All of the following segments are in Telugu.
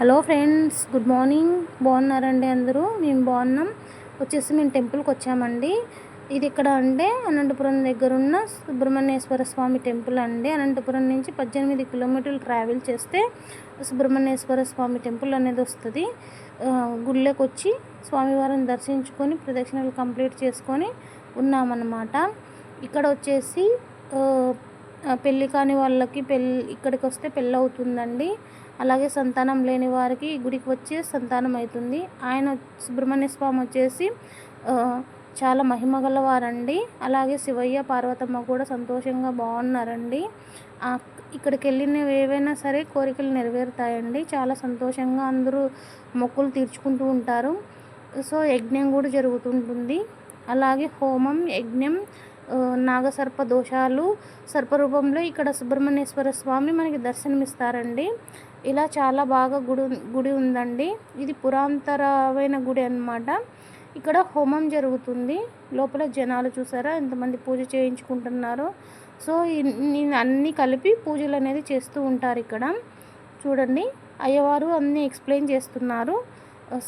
Hello friends good morning. బాగున్నారండి అందరూ? మేము బాగున్నాం. వచ్చేసి మేము టెంపుల్కి వచ్చామండి. ఇది ఇక్కడ అంటే అనంతపురం దగ్గర ఉన్న సుబ్రహ్మణ్యేశ్వర స్వామి టెంపుల్ అండి. అనంతపురం నుంచి పద్దెనిమిది కిలోమీటర్లు ట్రావెల్ చేస్తే సుబ్రహ్మణ్యేశ్వర స్వామి టెంపుల్ అనేది వస్తుంది. గుళ్ళకి వచ్చి స్వామివారిని దర్శించుకొని ప్రదక్షిణలు కంప్లీట్ చేసుకొని ఉన్నామన్నమాట. ఇక్కడ వచ్చేసి పెళ్ళి కాని వాళ్ళకి పెళ్ళి ఇక్కడికి వస్తే పెళ్ళి అవుతుందండి అలాగే సంతానం లేని వారికి గుడికి వచ్చి సంతానం అవుతుంది ఆయన సుబ్రహ్మణ్య స్వామి వచ్చేసి చాలా మహిమ గలవారండి. అలాగే శివయ్య పార్వతమ్మ కూడా సంతోషంగా బాగున్నారండి. ఇక్కడికి వెళ్ళిన ఏవైనా సరే కోరికలు నెరవేరుతాయండి. చాలా సంతోషంగా అందరూ మొక్కులు తీర్చుకుంటూ ఉంటారు. సో యజ్ఞం కూడా జరుగుతుంటుంది. అలాగే హోమం యజ్ఞం నాగసర్ప దోషాలు సర్పరూపంలో ఇక్కడ సుబ్రహ్మణ్యేశ్వర స్వామి మనకి దర్శనమిస్తారండి. ఇలా చాలా బాగా గుడి గుడి ఉందండి. ఇది పురాంతరమైన గుడి అనమాట ఇక్కడ హోమం జరుగుతుంది. లోపల జనాలు చూసారా? ఎంతమంది పూజ చేయించుకుంటున్నారో. సో అన్నీ కలిపి పూజలు అనేది చేస్తూ ఉంటారు ఇక్కడ. చూడండి. అయ్యవారు అన్నీ ఎక్స్ప్లెయిన్ చేస్తున్నారు.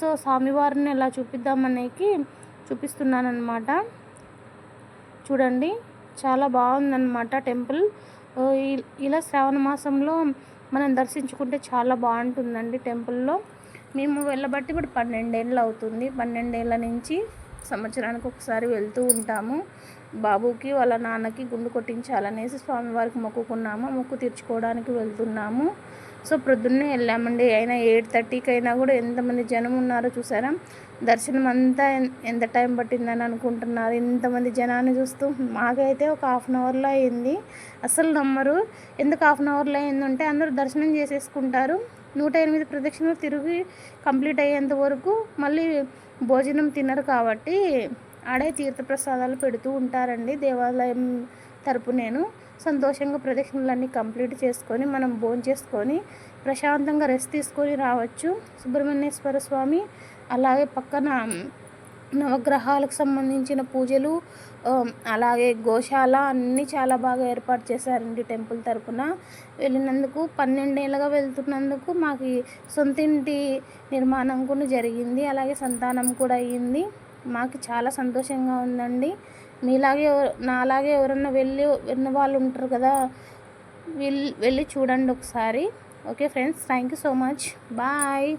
సో స్వామివారిని ఎలా చూపిద్దామనేకి చూపిస్తున్నాను చూడండి చాలా బాగుందన్నమాట టెంపుల్. ఇలా శ్రావణ మాసంలో మనం దర్శించుకుంటే చాలా బాగుంటుందండి టెంపుల్లో. మేము వెళ్ళబట్టి ఇప్పుడు పన్నెండేళ్ళు అవుతుంది. పన్నెండేళ్ళ నుంచి సంవత్సరానికి ఒకసారి వెళ్తూ ఉంటాము. బాబుకి వాళ్ళ నాన్నకి గుండు కొట్టించాలనేసి స్వామివారికి మొక్కుకున్నాము. మొక్కు తీర్చుకోవడానికి వెళ్తున్నాము. సో ప్రొద్దున్నే వెళ్ళామండి. అయినా ఎయిట్ థర్టీకి అయినా కూడా ఎంతమంది జనం ఉన్నారో చూసారా? దర్శనం అంతా ఎంత టైం పట్టిందని అనుకుంటున్నారు? ఇంతమంది జనాన్ని చూస్తూ మాకైతే ఒక హాఫ్ అన్ అవర్లో అయింది. అసలు నమ్మరు. ఎందుకు హాఫ్ అన్ అవర్లో అయిందంటే అందరూ దర్శనం చేసేసుకుంటారు. నూట ఎనిమిది ప్రదక్షిణలు తిరిగి కంప్లీట్ అయ్యేంత వరకు మళ్ళీ భోజనం తినరు కాబట్టి ఆడే తీర్థప్రసాదాలు పెడుతూ ఉంటారండి దేవాలయం తరపు నేను. సంతోషంగా ప్రదక్షిణలన్నీ కంప్లీట్ చేసుకొని మనం భోజనం చేసుకొని ప్రశాంతంగా రెస్ట్ తీసుకొని రావచ్చు. సుబ్రహ్మణ్యేశ్వర స్వామి అలాగే పక్కన నవగ్రహాలకు సంబంధించిన పూజలు అలాగే గోశాల అన్నీ చాలా బాగా ఏర్పాటు చేశారండి టెంపుల్ తరపున. వెళ్ళినందుకు పన్నెండేళ్ళగా వెళ్తున్నందుకు మాకు సొంత ఇంటి నిర్మాణం కూడా జరిగింది అలాగే సంతానం కూడా అయ్యింది. మాకు చాలా సంతోషంగా ఉందండి. మీలాగే నాలాగే ఎవరన్నా వెళ్ళి విన్న వాళ్ళు ఉంటారు కదా వెళ్ళి వెళ్ళి చూడండి ఒకసారి. Okay friends thank you so much. Bye.